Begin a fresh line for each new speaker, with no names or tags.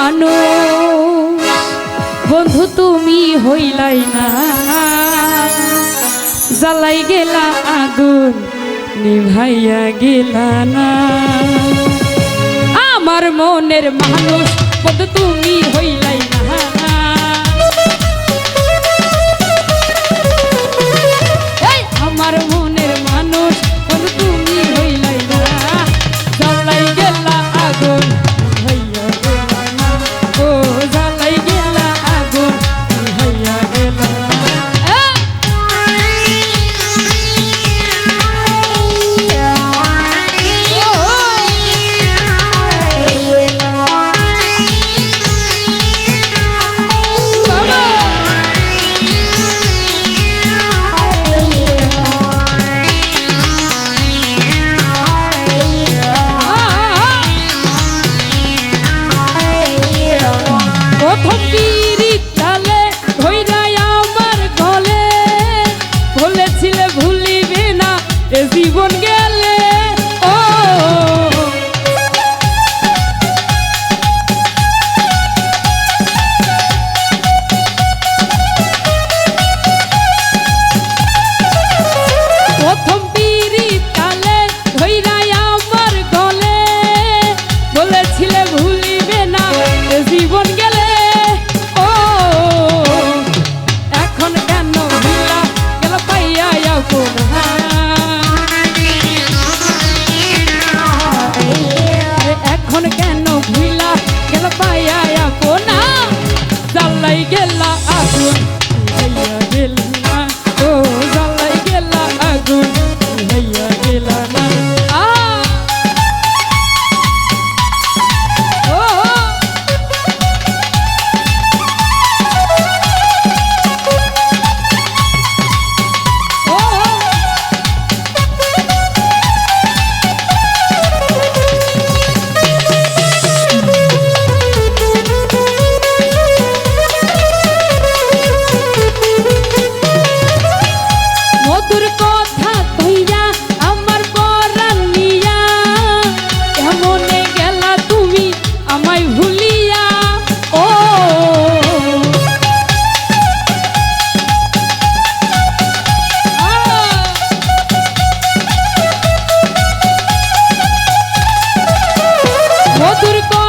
মানুষ, বন্ধু তুমি হইলাই না। জ্বালাই গেলা আগুন, নিভাইয়া গেলা না। আমার মনের মানুষ, বন্ধু তুমি হইলাই turco.